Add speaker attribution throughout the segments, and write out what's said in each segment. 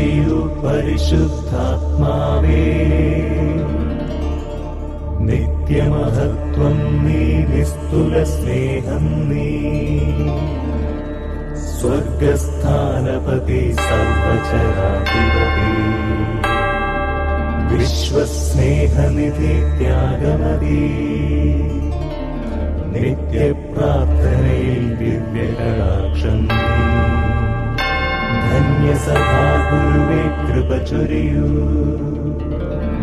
Speaker 1: ചൊരിയൂ പരിശുദ്ധാത്മാവേ. നിത്യമഹത്വം നീ നിസ്തുല സ്നേഹം നീ. സ്വർഗസ്ഥാനപതി സർവചരാധിപതി. വിശ്വസ്നേഹനിധി ത്യാഗമതി. നിത്യപ്രാർത്ഥനയിൽ ദിവ്യകടാക്ഷം ധന്യസഭാ गुरुवे धन्य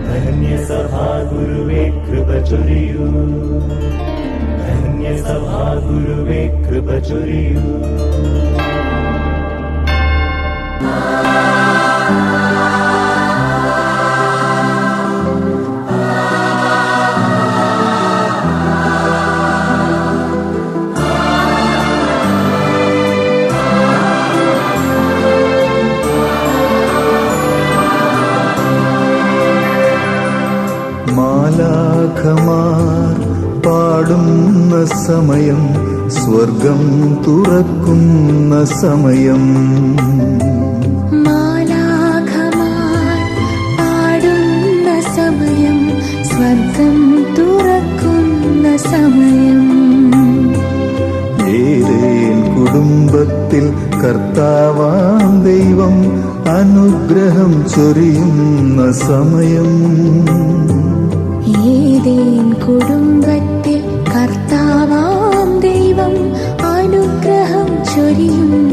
Speaker 1: धन्यसभा गुरुवे कृपचुर्यु। धन्यसभा गुरुवे कृ
Speaker 2: മാലാഖമാർ പാടുന്ന സമയം സ്വർഗം തുറക്കുന്ന സമയം
Speaker 3: സ്വർഗം തുറക്കുന്ന സമയം.
Speaker 2: ഏതേൻ കുടുംബത്തിൽ കർത്താവാം ദൈവം അനുഗ്രഹം ചൊരിയുന്ന സമയം.
Speaker 3: you.